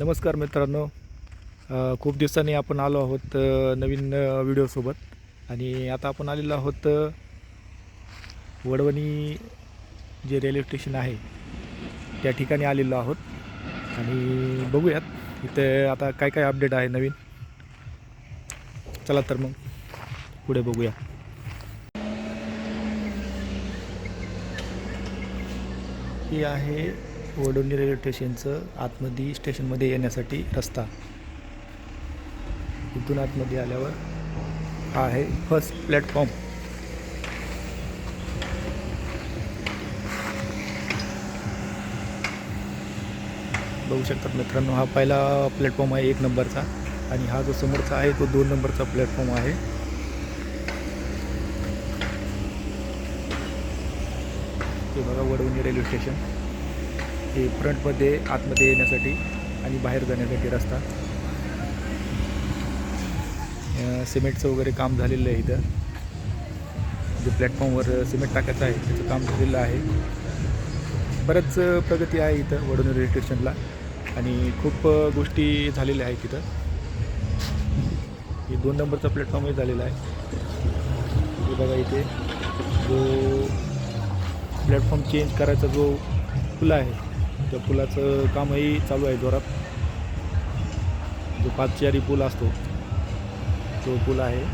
नमस्कार मित्रांनो. खूप दिवसांनी आपण आलो आहोत नवीन व्हिडिओसोबत आणि आता आपण आलेलो आहोत वडवणी जे रेल्वे स्टेशन आहे त्या ठिकाणी आलेलो आहोत. आणि बघूयात इथे आता काय काय अपडेट आहे नवीन. चला तर मग पुढे बघूया. ही आहे वडोली रेल्वे स्टेशनचं आतमध्ये स्टेशनमध्ये येण्यासाठी रस्ता. इथून आतमध्ये आल्यावर हा आहे फर्स्ट प्लॅटफॉर्म बघू शकतात मित्रांनो हा पहिला प्लॅटफॉर्म आहे एक नंबरचा आणि हा जो समोरचा आहे तो दोन नंबरचा प्लॅटफॉर्म आहे. ते बघा वडवणी रेल्वे स्टेशन. हे फ्रंटमध्ये आतमध्ये येण्यासाठी आणि बाहेर जाण्यासाठी रस्ता. सिमेंटचं वगैरे काम झालेलं आहे इथं. जे प्लॅटफॉर्मवर सिमेंट टाकायचं आहे त्याचं काम झालेलं आहे. बरंच प्रगती आहे इथं वडवणी रेल्वे स्टेशनला. आणि खूप गोष्टी झालेल्या आहेत तिथं हे दोन नंबरचा प्लॅटफॉर्मही झालेला आहे. हे बघा इथे जो प्लॅटफॉर्म चेंज करायचा जो खुला आहे त्या पुलाचं कामही चालू आहे जोरात. जो पाचचारी पूल असतो तो पूल आहे.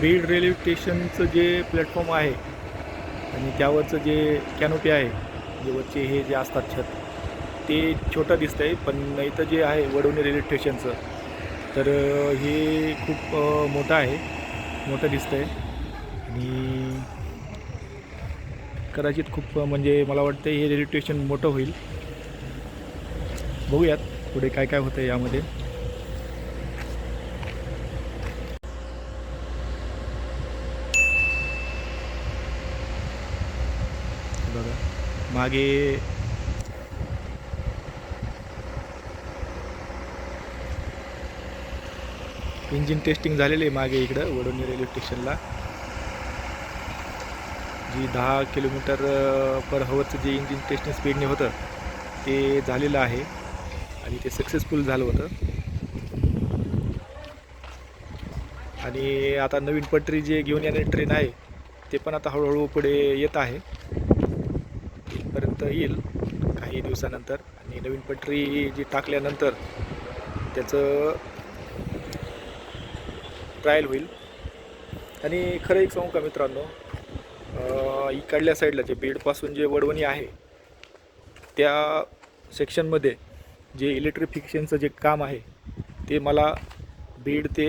बीड रेल्वे स्टेशनचं जे प्लॅटफॉर्म आहे आणि त्यावरचं जे कॅनोपी आहे जे वरचे हे जे असतात छत ते छोटं दिसतं आहे पण इथं जे आहे वडवणी रेल्वे स्टेशनचं तर हे खूप मोठं आहे. मोठं दिसतं आहे आणि कदाचित खूप म्हणजे मला वाटतं हे रेल्वे स्टेशन मोठं होईल. बघूयात पुढे काय काय होतं यामध्ये बघा मागे इंजिन टेस्टिंग झालेली आहे मागे इकडं वडोणी रेल्वे स्टेशनला. जी दहा किलोमीटर पर हवरचं जे इंजिन टेस्टिंग स्पीडने होतं ते झालेलं आहे. आणि ते सक्सेसफुल झालं होतं. आणि आता नवीन पटरी जे घेऊन येणारी ट्रेन आहे ते पण आता हळूहळू पुढे येत आहे. पर्यंत येईल काही दिवसानंतर. आणि नवीन पटरी जी टाकल्यानंतर त्याचं ट्रायल होईल. आणि खरं एक सांगू का मित्रांनो इकडल्या साईडला जे बीडपासून जे वडवणी आहे त्या सेक्शनमध्ये जे इलेक्ट्रिफिकेशनचं जे काम आहे ते मला बीड ते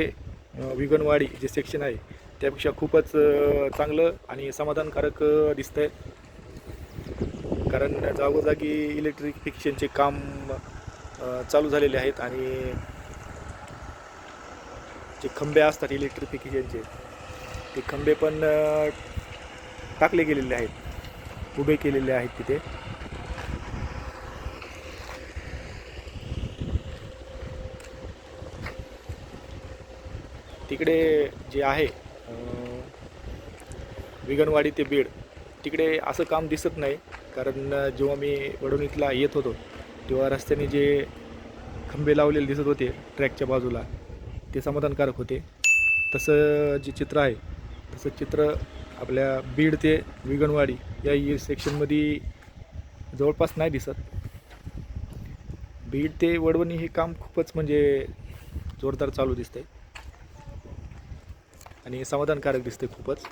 विगनवाडी जे सेक्शन आहे त्यापेक्षा खूपच चांगलं आणि समाधानकारक दिसतं आहे कारण जागोजागी इलेक्ट्रिफिकेशनचे काम चालू झालेले आहेत आणि जे खंबे असतात इलेक्ट्रिफिकेशनचे ते खंबे पण टाकले गेलेले आहेत उभे केलेले आहेत तिथे. तिकडे जे आहे विगणवाडी ते बीड तिकडे असं काम दिसत नाही. कारण जेव्हा मी वडवणीतला येत होतो तेव्हा रस्त्याने जे खंबे लावलेले दिसत होते ट्रॅकच्या बाजूला ते समाधानकारक होते. तसं जे चित्र आहे तसं चित्र आपल्या बीड ते विगणवाडी या सेक्शनमध्ये जवळपास नाही दिसत. बीड ते वडवणी हे काम खूपच म्हणजे जोरदार चालू दिसतंय. आणि समाधानकारक दिसते खूपच.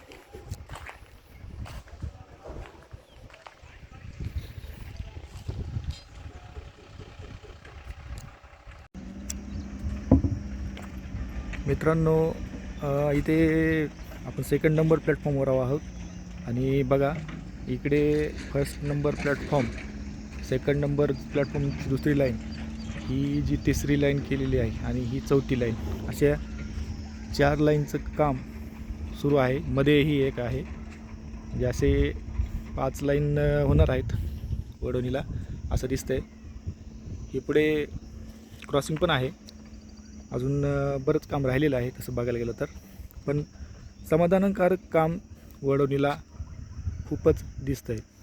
मित्रांनो इथे आपण सेकंड नंबर प्लॅटफॉर्मवर आहोत. आणि बघा इकडे first number platform second number प्लॅटफॉर्मची दुसरी लाईन ही जी तिसरी लाईन केलेली आहे आणि ही चौथी लाईन अशा चार लाईनचं काम सुरू आहे. मध्येही एक आहे. म्हणजे असे पाच लाईन होणार आहेत वडवणीला असं दिसतंय. हे पुढे क्रॉसिंग पण आहे. अजून बरंच काम राहिलेलं आहे तसं बघायला गेलं तर. पण समाधानकारक काम वडवणीला खूपच दिसतं आहे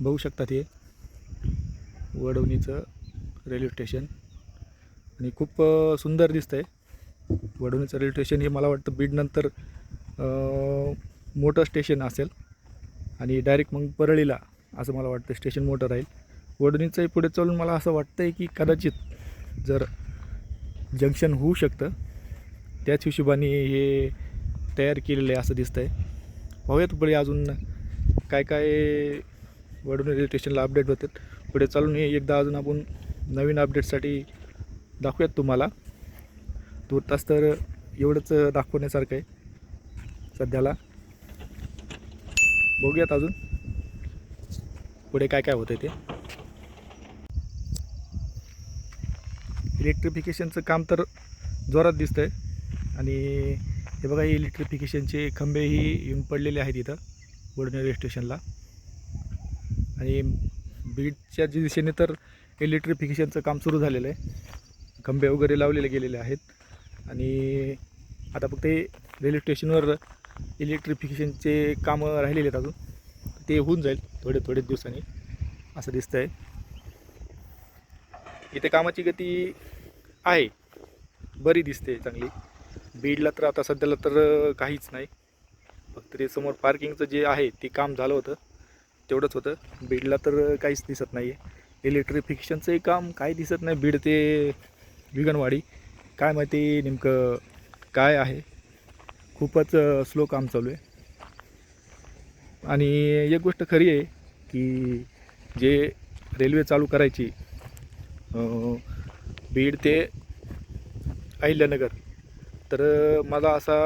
बघू शकतात हे वडवणीचं रेल्वे स्टेशन. आणि खूप सुंदर दिसतं आहे वडवणीचं रेल्वे स्टेशन हे मला वाटतं बीडनंतर मोठं स्टेशन असेल. आणि डायरेक्ट मग परळीला असं मला वाटतं स्टेशन मोठं राहील. वडवणीचंही पुढे चालून मला असं वाटतं आहे की कदाचित जर जंक्शन होऊ शकतं त्याच हिशोबाने हे तयार केलेलं आहे असं दिसतं आहे पाहूयात पुढे अजून काय काय वडवणी रेल्वे स्टेशनला अपडेट होतात. पुढे चालून हे एकदा अजून आपण नवीन अपडेटसाठी दाखवूयात तुम्हाला. तूर्तास तर एवढंच दाखवण्यासारखं आहे सध्याला. बघूयात अजून. पुढे काय काय होतं ते? इलेक्ट्रिफिकेशनचं काम तर जोरात दिसतं आहे आणि हे बघा हे इलेक्ट्रिफिकेशनचे खंबेही येऊन पडलेले आहेत इथं वडणे रेल्वे स्टेशनला आणि बीडच्या दिशेने तर इलेक्ट्रिफिकेशनचं काम सुरू झालेलं आहे. खंबे वगैरे लावलेले गेलेले आहेत. आणि आता फक्त रेल्वे स्टेशनवर इलेक्ट्रिफिकेशनचे कामं राहिलेले आहेत अजून. ते होऊन जाईल. थोडे थोडे दिवसांनी असं दिसतं आहे इथे कामाची गती आहे. बरी दिसते चांगली. बीडला तर आता सध्याला तर काहीच नाही. फक्त ते समोर पार्किंगचं जे आहे ते काम झालं होतं. तेवढंच होतं. बीडला तर काहीच दिसत नाही आहे इलेक्ट्रिफिकेशनचंही काम काही दिसत नाही. बीड ते विगणवाडी काय माहिती नेमकं काय आहे. खूपच स्लो काम चालू आहे. आणि एक गोष्ट खरी आहे की जे रेल्वे चालू करायची बीड ते अहिल्यानगर. तर मला असा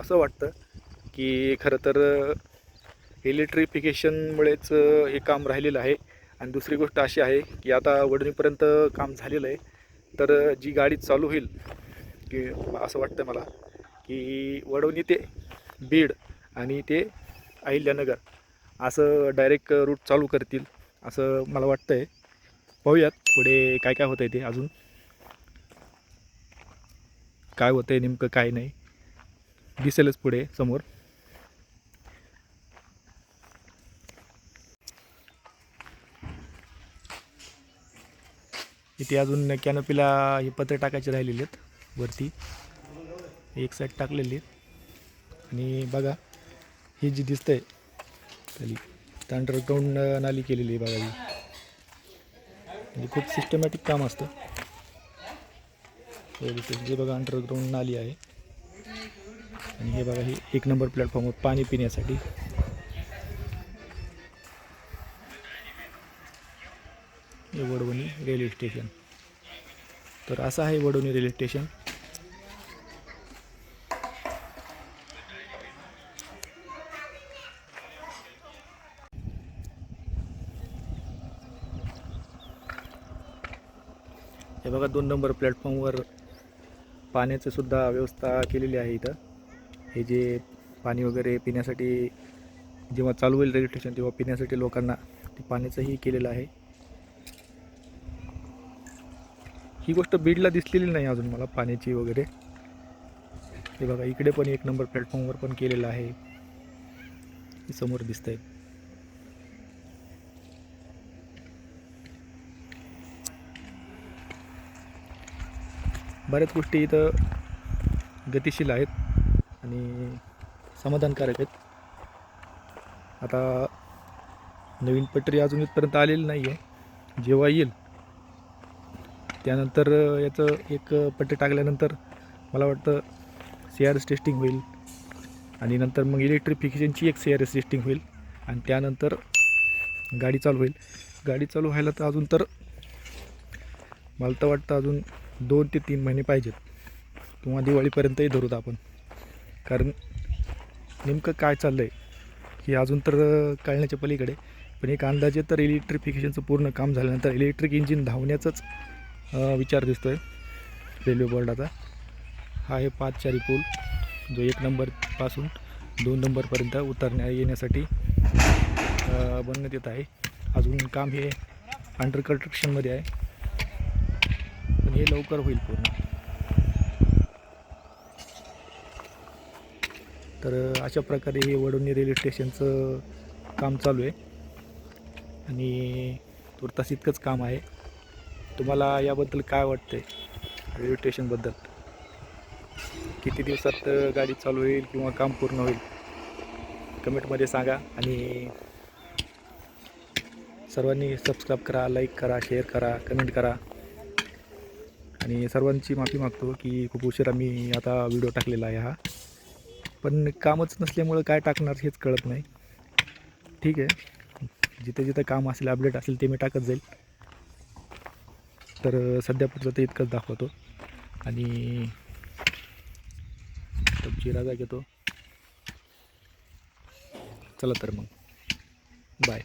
असं वाटतं की खरं तर इलेक्ट्रिफिकेशनमुळेच हे काम राहिलेलं आहे. आणि दुसरी गोष्ट अशी आहे की आता वडणीपर्यंत काम झालेलं आहे. तर जी गाडी चालू होईल की असं वाटतं मला की वडवणी ते बीड आणि ते अहिल्यानगर. असं डायरेक्ट रूट चालू करतील असं मला वाटतं आहे पाहूयात पुढे काय काय होतं आहे ते अजून. काय होतं आहे नेमकं काय नाही. दिसेलच पुढे समोर. इथे अजून कॅनोपीला हे पत्रे टाकायचे राहिलेले आहेत वरती. एक साईड टाकलेली आहेत. आणि बघा ही जी दिसतंय त्याली अंडरग्राऊंड नाली केलेली आहे बघा म्हणजे खूप सिस्टमॅटिक काम असतं. जे बघा अंडरग्राऊंड नाली आहे. आणि हे बघा हे एक नंबर प्लॅटफॉर्मवर पाणी पिण्यासाठी. हे वडवणी रेल्वे स्टेशन तर असं आहे वडवणी रेल्वे स्टेशन हे बघा दोन नंबर प्लॅटफॉर्मवर पाण्याचं सुद्धा व्यवस्था केलेली आहे इथं. हे जे पाणी वगैरे पिण्यासाठी जेव्हा चालू होईल रेल्वे स्टेशन तेव्हा पिण्यासाठी लोकांना ते पाण्याचंही केलेलं आहे. ही गोष्ट बीडला दिसलेली नाही अजून मला पाण्याची वगैरे. हे बघा इकडे पण एक नंबर प्लॅटफॉर्मवर पण केलेलं आहे. समोर दिसत बऱ्याच गोष्टी इथं गतिशील आहेत आणि समाधानकारक आहेत. आता नवीन पटरी अजून इथपर्यंत आलेली नाही आहे जेव्हा येईल. त्यानंतर याचं एक पट्टी टाकल्यानंतर मला वाटतं सी आर एस टेस्टिंग होईल. आणि नंतर मग इलेक्ट्रिफिकेशनची एक सी आर एस टेस्टिंग होईल. आणि त्यानंतर गाडी चालू होईल. गाडी चालू व्हायला तर अजून तर मला तर वाटतं अजून दोन ते तीन महिने पाहिजेत. किंवा दिवाळीपर्यंतही धरूत आपण. कारण नेमकं काय चाललं आहे हे अजून तर कळण्याच्या पलीकडे. पण एक अंदाजे तर इलेक्ट्रिफिकेशनचं पूर्ण काम झाल्यानंतर इलेक्ट्रिक इंजिन धावण्याचाच विचार दिसतो आहे रेल्वे बोर्डाचा हा आहे पाच चारी पूल जो एक नंबरपासून दोन नंबरपर्यंत उतरण्या येण्यासाठी बनण्यात येत आहे. अजून काम हे अंडर कन्स्ट्रक्शनमध्ये आहे. हे लवकर होईल पूर्ण. तर अशा प्रकारे हे वडोणी रेल्वे स्टेशनचं काम चालू आहे. आणि तुर्तास इतकंच काम आहे. तुम्हाला याबद्दल काय वाटतंय? रेल्वे स्टेशनबद्दल. किती दिवसात गाडी चालू होईल किंवा काम पूर्ण होईल? कमेंटमध्ये सांगा. आणि सर्वांनी सबस्क्राईब करा लाईक करा शेअर करा कमेंट करा. आणि सर्वांची माफी मागतो की खूप उशिरा मी आता व्हिडिओ टाकलेला आहे हा. पण कामच नसल्यामुळं काय टाकणार हेच कळत नाही. ठीक आहे. जिथे जिथं काम असेल अपडेट असेल ते मी टाकत जाईल. तर सध्या पुढचं ते इतकंच दाखवतो. आणि तुमची राजा घेतो. चला तर मग. बाय